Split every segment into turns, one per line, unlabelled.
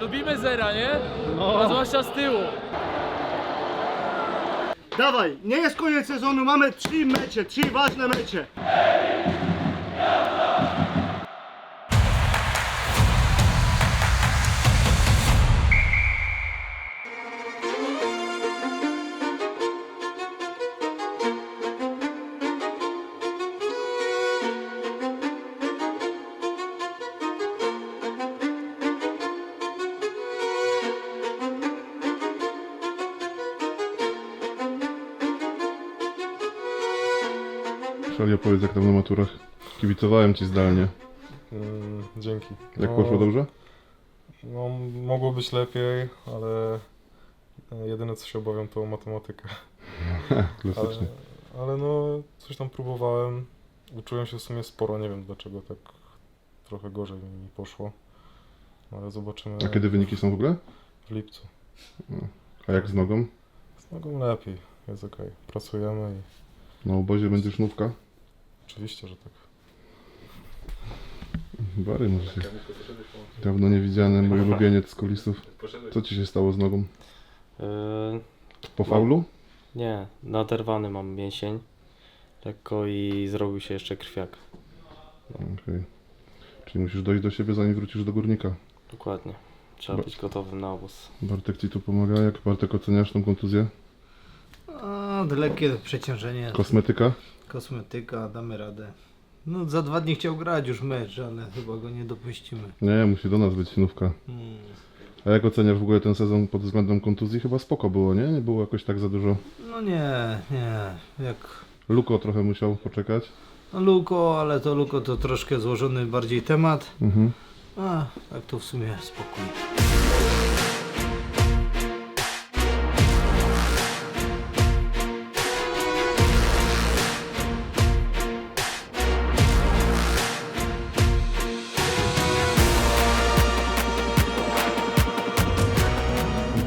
Lubimy zera, nie?
No.
A zwłaszcza z tyłu.
Dawaj, nie jest koniec sezonu, mamy trzy mecze, trzy ważne mecze.
Szali opowiedz jak tam na maturach. Kibicowałem ci zdalnie.
Mm, dzięki.
Jak
No,
poszło dobrze?
No, mogło być lepiej, ale e, jedyne co się obawiam to matematyka. Ale,
Klasycznie.
ale no, coś tam próbowałem. Uczyłem się w sumie sporo, nie wiem dlaczego tak trochę gorzej mi poszło. Ale zobaczymy
A kiedy wyniki są w ogóle?
w lipcu.
A jak z nogą?
Z nogą lepiej, jest okej. Pracujemy i
Na obozie będzie sznówka?
Oczywiście, że tak.
Bary może się... Dawno nie widziany mój ulubieniec z kulisów. Co ci się stało z nogą?
Yy,
Po faulu?
nie, naderwany mam mięsień lekko i zrobił się jeszcze krwiak.
Okej. Czyli musisz dojść do siebie zanim wrócisz do górnika.
Dokładnie. Trzeba
Ba-
być gotowym na obóz.
Bartek ci tu pomaga. Jak Bartek oceniasz tą kontuzję?
A, lekkie przeciążenie,
Kosmetyka?
Kosmetyka, damy radę. No za dwa dni chciał grać już mecz, ale chyba go nie dopuścimy.
Nie, musi do nas być snówka.
Hmm.
A jak oceniasz w ogóle ten sezon pod względem kontuzji? Chyba spoko było, nie? Nie było jakoś tak za dużo.
No nie, nie, jak
Luko trochę musiał poczekać.
no Luko, ale to Luko to troszkę złożony bardziej temat.
Mhm.
A, tak to w sumie spokój.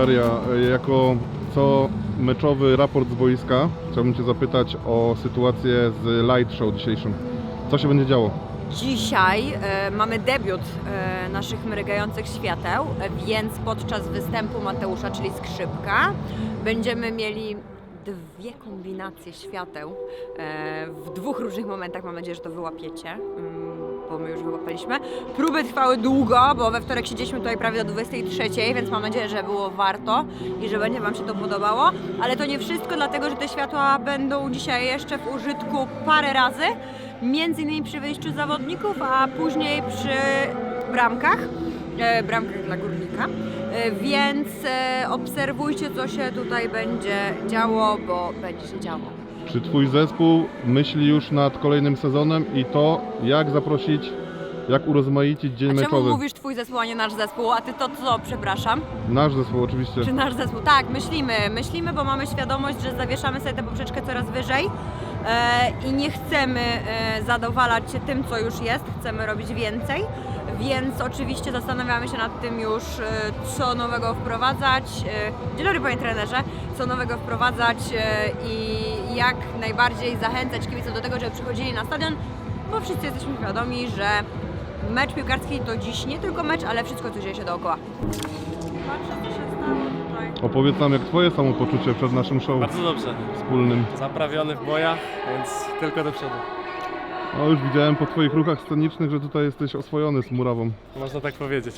Daria, e, jako co meczowy raport z boiska, chciałbym Cię zapytać o sytuację z light show dzisiejszym. Co się będzie działo?
Dzisiaj e, mamy debiut e, naszych mrygających świateł, więc podczas występu Mateusza, czyli skrzypka, będziemy mieli dwie kombinacje świateł e, w dwóch różnych momentach. Mam nadzieję, że to wyłapiecie, mm, bo my już wyłapaliśmy. Próby trwały długo, bo we wtorek siedzieliśmy tutaj prawie do 23, więc mam nadzieję, że było warto i że będzie Wam się to podobało. Ale to nie wszystko, dlatego że te światła będą dzisiaj jeszcze w użytku parę razy między innymi przy wyjściu zawodników, a później przy bramkach, e, bramkach dla górnika. E, więc e, obserwujcie, co się tutaj będzie działo, bo będzie się działo.
Czy Twój zespół myśli już nad kolejnym sezonem i to, jak zaprosić, jak urozmaicić dzień
A czemu
meczowy?
mówisz twój zespół, a nie nasz zespół? A ty to co, przepraszam?
Nasz zespół oczywiście.
Czy nasz zespół? Tak, myślimy. Myślimy, bo mamy świadomość, że zawieszamy sobie tę poprzeczkę coraz wyżej e, i nie chcemy e, zadowalać się tym, co już jest. Chcemy robić więcej. Więc oczywiście zastanawiamy się nad tym już, e, co nowego wprowadzać. E, Dzień dobry panie trenerze. Co nowego wprowadzać e, i jak najbardziej zachęcać kibiców do tego, żeby przychodzili na stadion, bo wszyscy jesteśmy świadomi, że mecz piłkarski to dziś nie tylko mecz, ale wszystko, co dzieje się dookoła. Patrzę, co się stało tutaj.
Opowiedz nam, jak Twoje samopoczucie przed naszym show
Bardzo dobrze.
wspólnym.
Zaprawiony w bojach, więc tylko do przodu.
No już widziałem po Twoich ruchach scenicznych, że tutaj jesteś oswojony z murawą.
Można tak powiedzieć.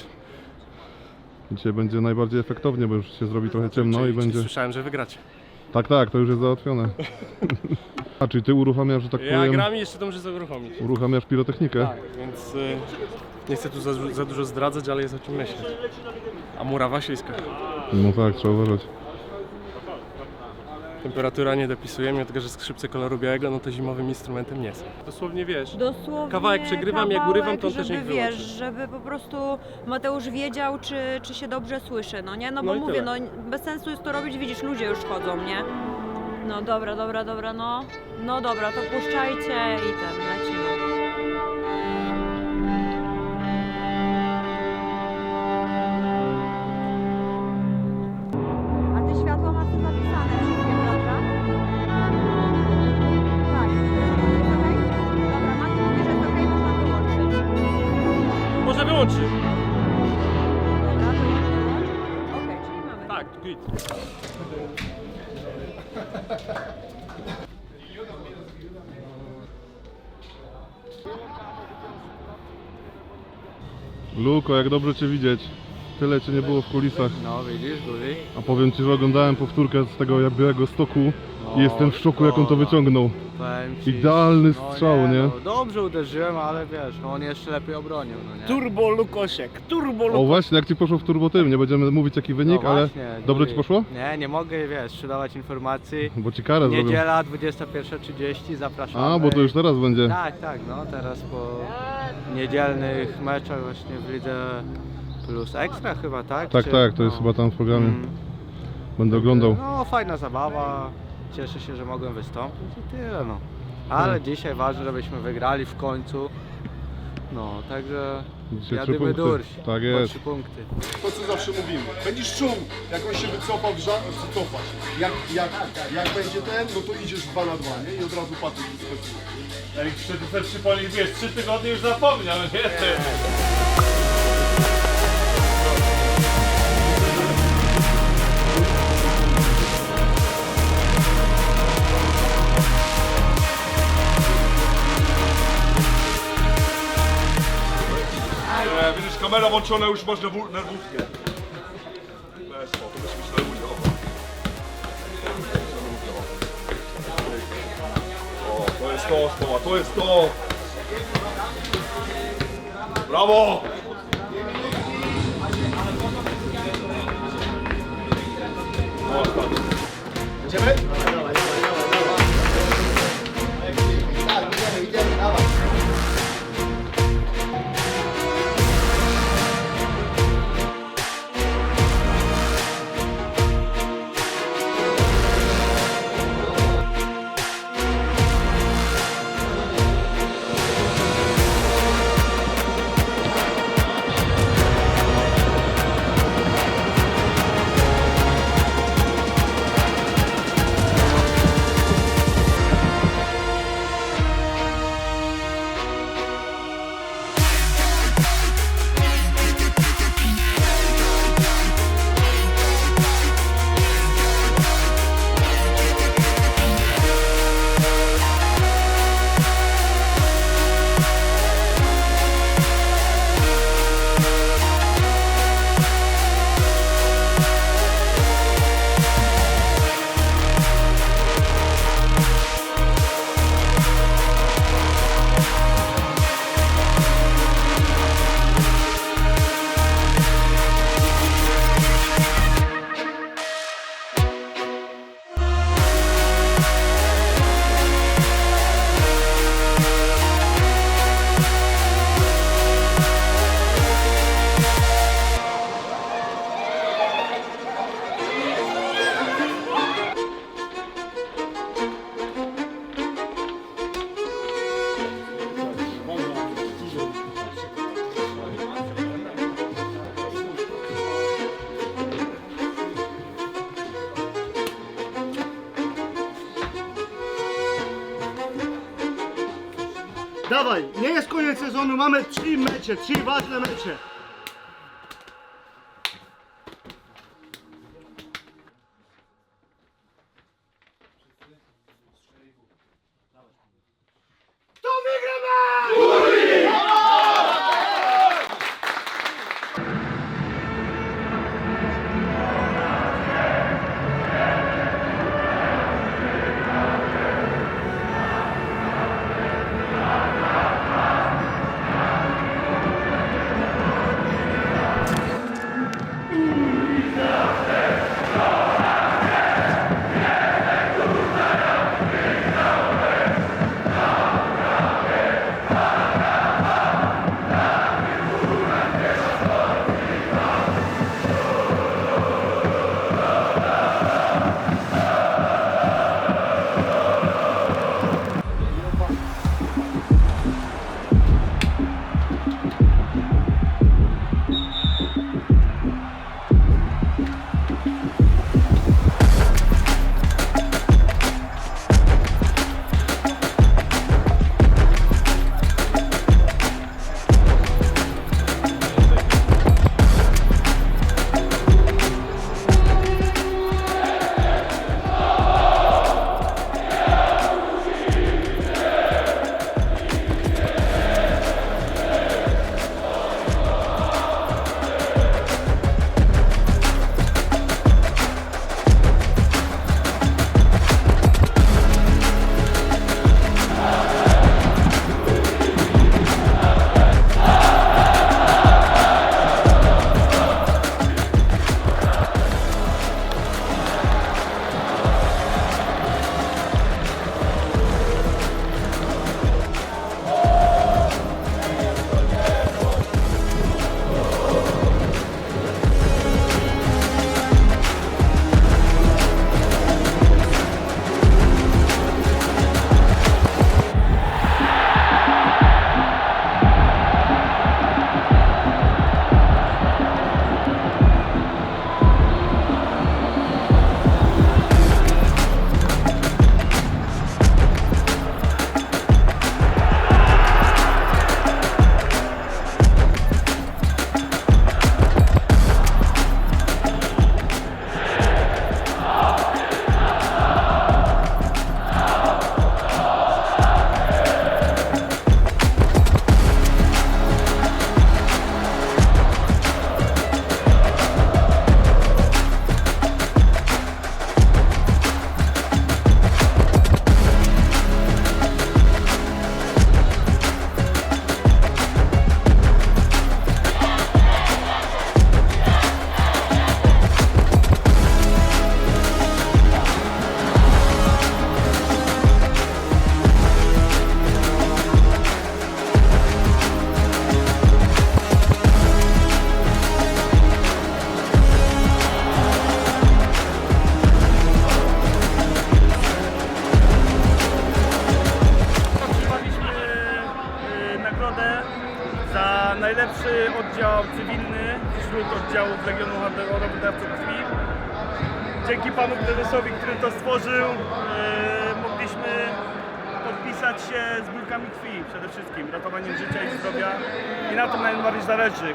Dzisiaj będzie najbardziej efektownie, bo już się zrobi trochę ciemno i
Czyli- czyli
będzie...
Słyszałem, że wygracie.
Tak, tak, to już jest załatwione. A, czyli Ty uruchamiasz, że tak
Ja
powiem,
gram i jeszcze to muszę uruchomić.
uruchamiasz pirotechnikę?
Tak, więc y, nie chcę tu za, za dużo zdradzać, ale jest o czym myśleć. A murawa śliska.
No tak, trzeba uważać.
Temperatura nie dopisuje, mimo tego, że skrzypce koloru białego, no to zimowym instrumentem nie są. Dosłownie wiesz,
Dosłownie
Kawałek przegrywam, jak
kawałek,
urywam, to on też
żeby,
niech
wiesz,
wyłączy.
żeby po prostu Mateusz wiedział, czy, czy się dobrze słyszy, no nie? No bo
No i
mówię,
tyle.
no bez sensu jest to robić, widzisz, ludzie już chodzą, nie? No dobra, dobra, dobra, no. No dobra, to puszczajcie i ten,
Luko, jak dobrze Cię widzieć. Tyle Cię nie było w kulisach.
No widzisz?
A powiem Ci, że oglądałem powtórkę z tego białego stoku i
No,
jestem w szoku, jak on to wyciągnął.
Powiem ci,
Idealny
no
strzał, nie?
No, dobrze uderzyłem, ale wiesz, no on jeszcze lepiej obronił, no nie?
Turbo Lukosiek, turbo
O
Lukosiek.
właśnie, jak Ci poszło w turbotym, nie będziemy mówić jaki wynik,
no
ale
właśnie,
dobrze. Ci poszło?
Nie, nie mogę, wiesz, sprzedawać informacji.
Bo Ci karę zrobią.
Niedziela 21.30, zapraszamy.
A, bo to już teraz będzie.
Tak, tak, no teraz po niedzielnych meczach właśnie w Lidze Plus Ekstra chyba, tak?
Tak,
Czy-
tak, to jest
no.
chyba tam w programie.
Mm.
Będę oglądał.
No, fajna zabawa. Cieszę się, że mogłem wystąpić i tyle, no. Ale
Tak.
dzisiaj ważne, żebyśmy wygrali w końcu. No, także
Dzisiaj trzy
jadymy
punkty.
durś.
Tak
Po
jest.
trzy punkty.
to co zawsze mówimy. Będziesz czuł, jak on się wycofał, ża- cofać. Jak, jak, jak będzie ten, no to idziesz 2 na 2, nie? I od razu patrzysz wyskakuje.
Jak przypomnij, wiesz, trzy tygodnie już zapomniał, nie?
Włączona, już nerwu- nerwówkę. Bez, to też myślę, ludzie, o. To jest to, Stoła, to jest to! Brawo! O,
mamy trzy mecze, trzy ważne mecze.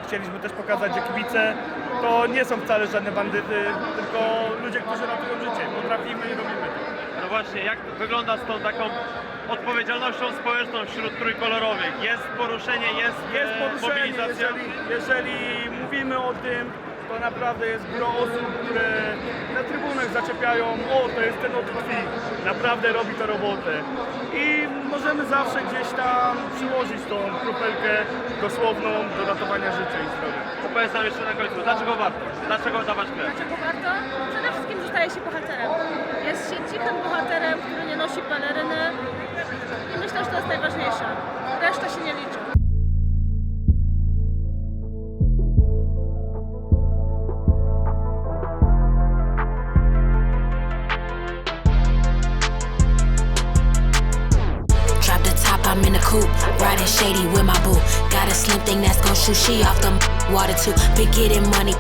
Chcieliśmy też pokazać, że kibice to nie są wcale żadne bandyty, tylko ludzie, którzy ratują życie. Potrafimy i robimy to.
No właśnie, jak wygląda z tą taką odpowiedzialnością społeczną wśród trójkolorowych? Jest poruszenie, jest,
Jest
e,
poruszenie,
mobilizacja?
jeżeli, jeżeli mówimy o tym, to naprawdę jest gro osób, które na trybunach zaczepiają, o to jest ten od krwi, naprawdę robi to robotę. I możemy zawsze gdzieś tam przyłożyć tą kropelkę dosłowną do ratowania życia i zdrowia.
To powiedz nam jeszcze na końcu, dlaczego warto? Dlaczego dawać krew?
Dlaczego warto? Przede wszystkim zostaje się bohaterem. Jest się cichym bohaterem, który
thing that's gon' shoot she off the water too. Big getting money.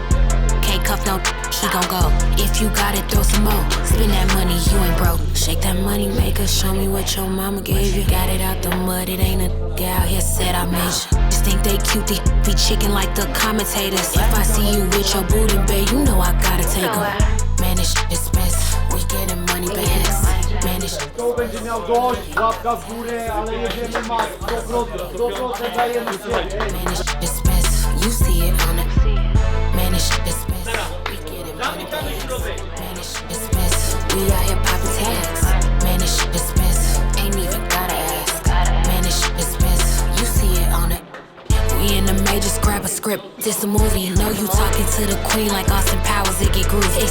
Can't cuff no, he gon' go. If you got it, throw some more. Spend that money, you ain't broke. Shake that money maker, show me what your mama gave you. Got it out the mud, it ain't a gal here said I made you. Just think they cute, they be chicken like the commentators. If I see you with your booty, babe, you know I gotta take 'em. Man, this shit expensive. We getting money bags.
To będzie miał gość, łapka w górę, ale jedziemy max, 100%, 100% dajemy siebie.
Zamykamy środek. We here tags. The majors, grab a script. This a movie. Know you talking to the queen like Austin Powers. It get groovy.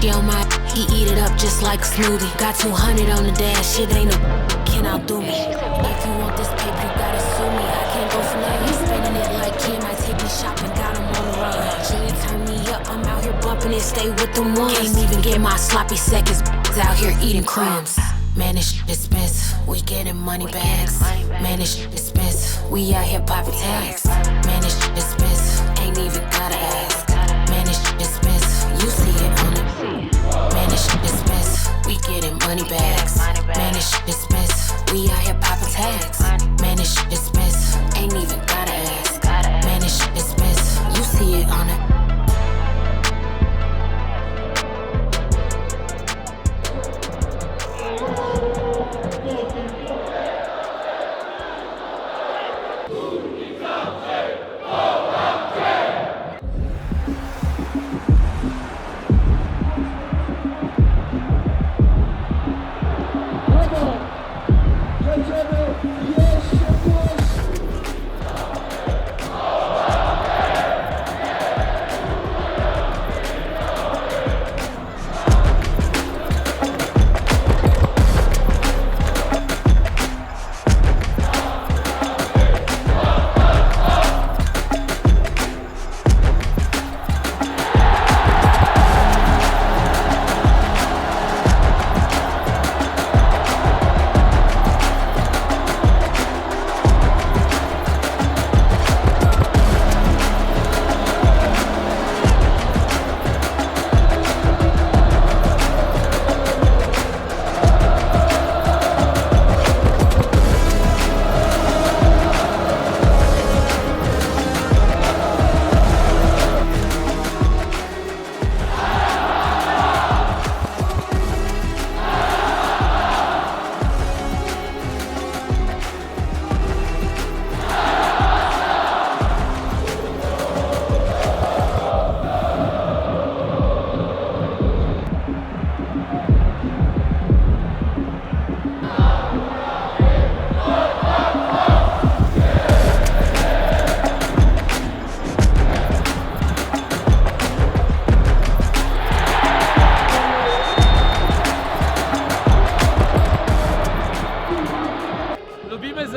She on my. He eat it up just like a smoothie. Got 200 on the dash. Shit ain't a. Can outdo me. If you want this paper, you gotta sue me. I can't go for nothing. You spending it like Kim. I take me shopping. Got 'em on the run. Jay turn me up. I'm out here bumping it. Stay with them ones. Can't even get my sloppy seconds. Out here eating crumbs. Man, this shit expensive. We getting money bags. Man, this shit expensive. We out here popping tags. Expensive. Ain't even gotta ask. You see it on expensive. We money bags. Man, this shit expensive. We out here popping tags.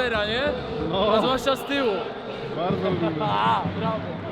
Zera, nie?
No.
A zwłaszcza z tyłu.
Bardzo lubimy.
A, brawo.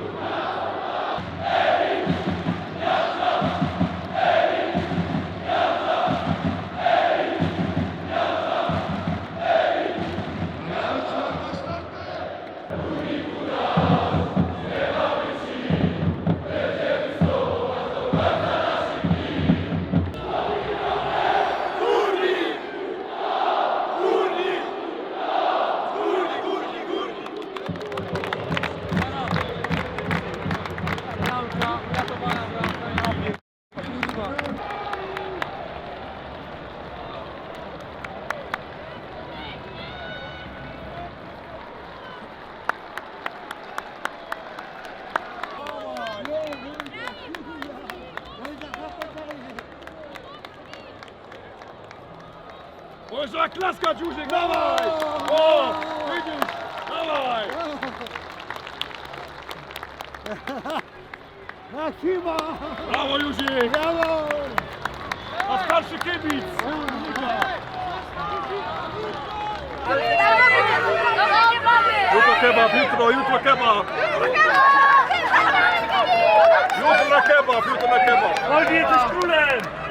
Józek, dawaj! O, widzisz, dawaj!
Maksyma!
Brawo Józek!
Brawo!
A starszy kibic! Jutro kebab, jutro, jutro kebab! Jutro na kebab, jutro na kebab! Olgi, jesteś królem!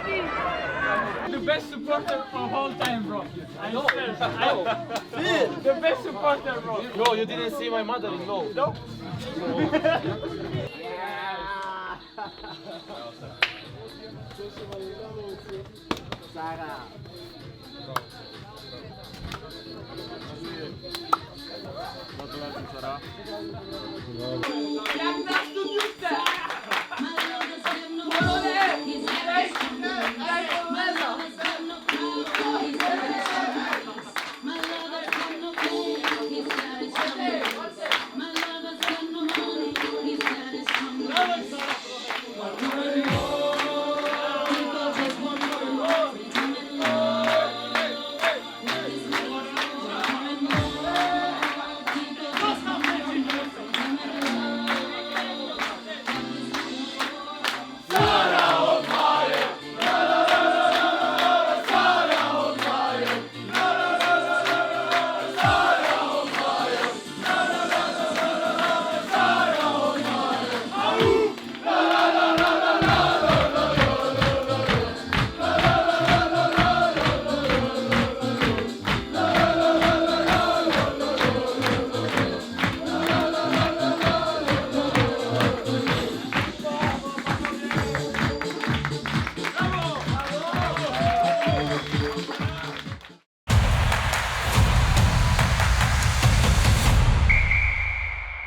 The best supporter of all time, bro. I know. I, the best supporter, bro. Bro, you didn't see my mother-in-law. No.
Gratulacje, Sara.